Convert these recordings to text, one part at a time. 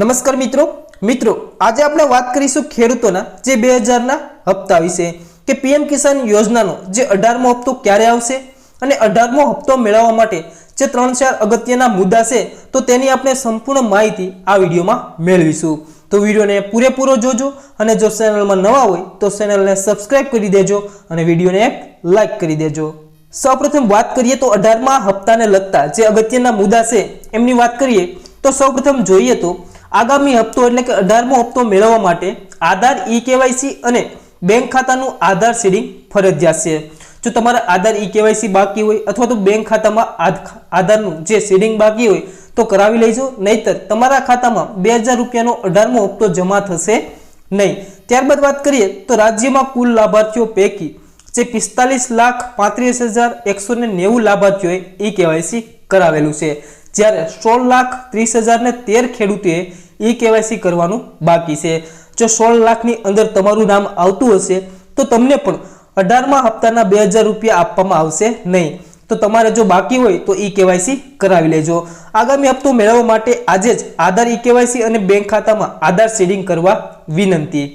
નમસ્કાર મિત્રો. મિત્રો, આજે આપણે વાત કરીશું ખેડૂતોના જે બે હજારના હપ્તા વિશે કે પીએમ કિસાન યોજનાનો જે અઢારમો હપ્તો ક્યારે આવશે અને અઢારમો હપ્તો મેળવવા માટે જે ત્રણ ચાર અગત્યના મુદ્દા છે, તો તેની આપણે સંપૂર્ણ માહિતી આ વિડીયોમાં મેળવીશું. તો વિડીયોને પૂરેપૂરો જોજો અને જો ચેનલમાં નવા હોય, તો ચેનલને સબસ્ક્રાઇબ કરી દેજો અને વિડીયોને એક લાઈક કરી દેજો. સૌપ્રથમ વાત કરીએ તો અઢારમા હપ્તાને લગતા જે અગત્યના મુદ્દા છે, એમની વાત કરીએ, તો સૌપ્રથમ જોઈએ તો આગામી હપ્તો એટલે કે અઢારમો હપ્તો મેળવવા માટે આધાર ઈ કેવાયસી અને બેંક ખાતાનું આધાર સીડિંગ ફરજિયાત છે. જો તમારા આધાર ઈ કેવાયસી બાકી હોય અથવા તો બેંક ખાતામાં આધ- આધારનું જે સીડિંગ બાકી હોય તો કરાવી લેજો, નહીતર તમારા ખાતામાં બે હજાર રૂપિયાનો અઢારમો હપ્તો જમા થશે નહીં. ત્યારબાદ વાત કરીએ તો રાજ્યમાં કુલ લાભાર્થીઓ પૈકી જે પિસ્તાલીસ લાખ પાંત્રીસ હજાર એકસો ને નેવું લાભાર્થીઓએ ઈ કેવાયસી કરાવેલું છે. જ્યારે સોળ લાખ ત્રીસ હજાર ને તેર ખેડૂતોએ ઈ કેવાયસી કરવાનું બાકી છે. જો સોળ લાખની અંદર તમારું નામ આવતું હશે, તો તમને પણ અઢારમા હપ્તાના બે હજાર રૂપિયા આપવામાં આવશે નહીં. તો તમારે જો બાકી હોય, તો ઈ કેવાયસી કરાવી લેજો. આગામી હપ્તો મેળવવા માટે આજે જ આધાર ઈ કેવાયસી અને બેંક ખાતામાં આધાર સેડિંગ કરવા વિનંતી.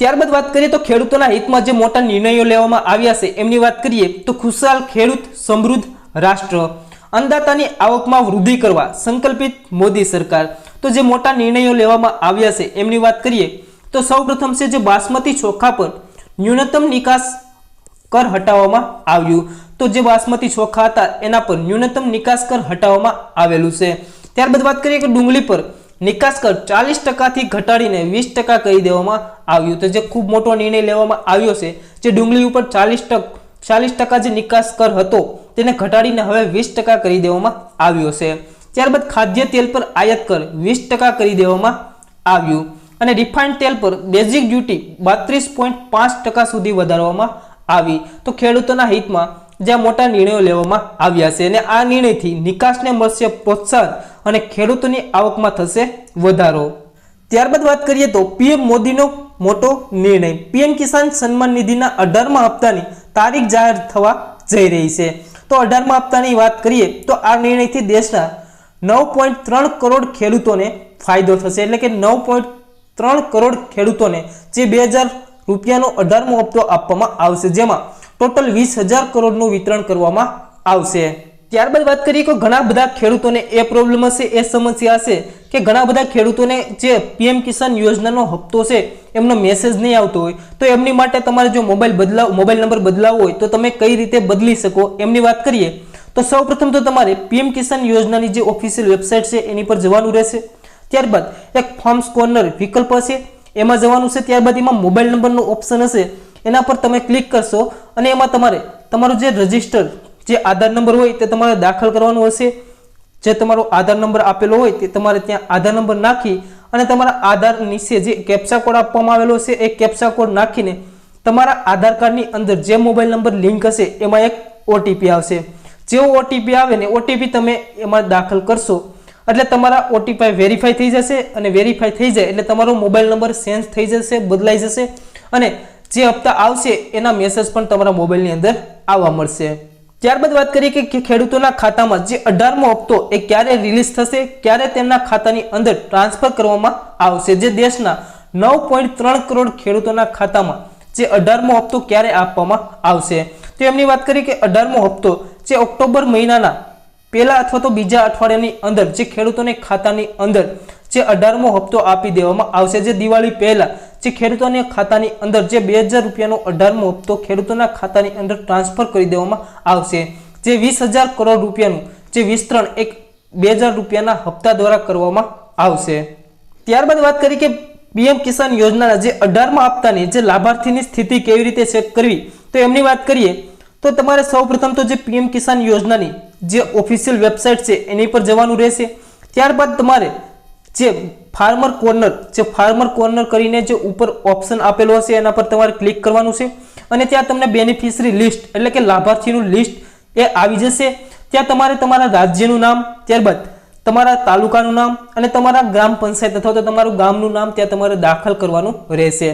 ત્યારબાદ વાત કરીએ તો ખેડૂતોના હિતમાં જે મોટા નિર્ણયો લેવામાં આવ્યા છે, એમની વાત કરીએ તો ખુશાલ ખેડૂત સમૃદ્ધ રાષ્ટ્ર. અન્નદાતાની આવકમાં વૃદ્ધિ કરવા સંકલ્પિત મોદી સરકાર. તો જે મોટા નિર્ણયો લેવામાં આવ્યા છે, એમની વાત કરીએ, તો સૌપ્રથમ છે જે બાસમતી ચોખા પર ન્યૂનતમ નિકાસ કર હટાવવામાં આવ્યું. તો જે બાસમતી ચોખા હતા, એના પર ન્યૂનતમ નિકાસ કર હટાવવામાં આવેલું છે. ત્યારબાદ વાત કરીએ કે ડુંગળી પર નિકાસ કર ચાલીસ ટકાથી ઘટાડીને વીસ ટકા કરી દેવામાં આવ્યું. તો જે ખૂબ મોટો નિર્ણય લેવામાં આવ્યો છે, જે ડુંગળી ઉપર ચાલીસ ટક ચાલીસ ટકા જે નિકાસ કર હતો તેને ઘટાડીને હવે વીસ ટકા કરી દેવામાં આવ્યો છે. ત્યારબાદ ખાદ્ય તેલ પર આયાત કર વીસ ટકા કરી દેવામાં આવ્યું. અને રિફાઇન્ડ તેલ પર બેઝિક ડ્યુટી બત્રીસ પોઈન્ટ પાંચ ટકા સુધી વધારવામાં આવી. તો ખેડૂતોના હિતમાં જ્યાં મોટા નિર્ણયો લેવામાં આવ્યા છે અને આ નિર્ણયથી નિકાસને મળશે પ્રોત્સાહન અને ખેડૂતોની આવકમાં થશે વધારો. ત્યારબાદ વાત કરીએ તો પીએમ મોદીનો મોટો નિર્ણય. પીએમ કિસાન સન્માન નિધિના અઢારમા હપ્તાની તારીખ જાહેર થવા જઈ રહી છે. તો અઢારમા હપ્તાની વાત કરીએ, તો આ નિર્ણયથી દેશના નવ પોઈન્ટ ત્રણ કરોડ ખેડૂતોને ફાયદો થશે. એટલે કે નવ પોઈન્ટ ત્રણ કરોડ ખેડૂતોને જે બે હજાર રૂપિયાનો અઢારમો હપ્તો આપવામાં આવશે, જેમાં ટોટલ વીસ હજાર કરોડનું વિતરણ કરવામાં આવશે. ત્યારબાદ વાત કરીએ કે ઘણા બધા ખેડૂતોને એ પ્રોબ્લેમ હશે, એ સમસ્યા હશે. કે ઘણા બધા ખેડૂતોને જે પીએમ કિસાન યોજનાનો હપ્તો છે, એમનો મેસેજ નહીં આવતો હોય, તો એમની માટે તમારે જો મોબાઈલ બદલાવ, મોબાઈલ નંબર બદલાવવો હોય, તો તમે કઈ રીતે બદલી શકો? એમની વાત કરીએ, તો સૌપ્રથમ તો તમારે પીએમ કિસાન યોજનાની જે ઓફિશિયલ વેબસાઇટ છે, એની પર જવાનું રહેશે. ત્યારબાદ એક ફોર્મ્સ કોર્નર વિકલ્પ હશે, એમાં જવાનું છે, ત્યારબાદ એમાં મોબાઈલ નંબરનો ઓપ્શન હશે. એના પર તમે ક્લિક કરશો અને એમાં તમારે, તમારું જે રજિસ્ટર જે આધાર નંબર હોય, તે તમારે દાખલ કરવાનું હશે. જે તમારો આધાર નંબર આપેલો હોય તે તમારે ત્યાં આધાર નંબર નાખી અને તમારા આધાર નીચે જે કેપ્સા કોડ આપવામાં આવેલો છે, એ કેપ્સા કોડ નાખીને તમારા આધાર કાર્ડની અંદર જે મોબાઈલ નંબર લિંક હશે, એમાં એક ઓટીપી આવશે. જેવો ઓટીપી આવે ને ઓટીપી તમે એમાં દાખલ કરશો, એટલે તમારા ઓટીપી વેરીફાઈ થઈ જશે અને વેરીફાઈ થઈ જાય એટલે તમારો મોબાઈલ નંબર ચેન્જ થઈ જશે, બદલાઈ જશે અને જે હપ્તા આવશે એના મેસેજ પણ તમારા મોબાઈલની અંદર આવવા મળશે. ત્યારબાદ વાત કરીએ કે ખેડૂતોના ખાતામાં જે અઢારમો હપ્તો એ ક્યારે રિલીઝ થશે, ક્યારે તેમના ખાતાની અંદર ટ્રાન્સફર કરવામાં આવશે? જે દેશના નવ પોઈન્ટ ત્રણ કરોડ ખેડૂતોના ખાતામાં જે અઢારમો હપ્તો ક્યારે આપવામાં આવશે? તો એમની વાત કરીએ કે અઢારમો હપ્તો જે ઓક્ટોબર મહિનાના પહેલા અથવા તો બીજા અઠવાડિયાની અંદર જે ખેડૂતોને ખાતાની અંદર જે અઢારમો હપ્તો આપી દેવામાં આવશે, જે દિવાળી પહેલા જે ખેડૂતોને ખાતાની અંદર જે બે હજાર રૂપિયાનો અઢારમો હપ્તો ખેડૂતોના ખાતાની અંદર ટ્રાન્સફર કરી દેવામાં આવશે. જે વીસ હજાર કરોડ રૂપિયાનું જે વિસ્તરણ એક બે હજાર રૂપિયાના હપ્તા દ્વારા કરવામાં આવશે. ત્યારબાદ વાત કરી કે પીએમ કિસાન યોજનાના જે અઢારમા હપ્તાની જે લાભાર્થીની સ્થિતિ કેવી રીતે ચેક કરવી, તો એમની વાત કરીએ, તો તમારે સૌપ્રથમ તો જે પીએમ કિસાન યોજનાની જે ઓફિશિયલ વેબસાઇટ છે, એની પર જવાનું રહેશે. ત્યારબાદ તમારે જે ફાર્મર કોર્નર જે ફાર્મર કોર્નર કરીને જે ઉપર ઓપ્શન આપેલો હશે, એના પર તમારે ક્લિક કરવાનું છે. અને ત્યાં તમને બેનિફિશરી લિસ્ટ એટલે કે લાભાર્થીનું લિસ્ટ એ આવી જશે. ત્યાં તમારે તમારા રાજ્યનું નામ, ત્યારબાદ તમારા તાલુકાનું નામ અને તમારા ગ્રામ પંચાયત અથવા તો તમારું ગામનું નામ ત્યાં તમારે દાખલ કરવાનું રહેશે.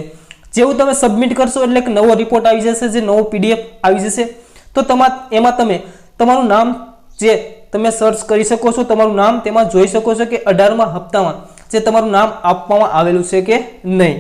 જેવું તમે સબમિટ કરશો એટલે એક નવો રિપોર્ટ આવી જશે, જે નવો પીડીએફ આવી જશે. તો તમા, એમાં તમે તમારું નામ જે તમે સર્ચ કરી શકો છો, તમારું નામ તેમાં જોઈ શકો છો કે અઢારમા હપ્તામાં જે તમારું નામ આપવામાં આવેલું છે કે નહીં.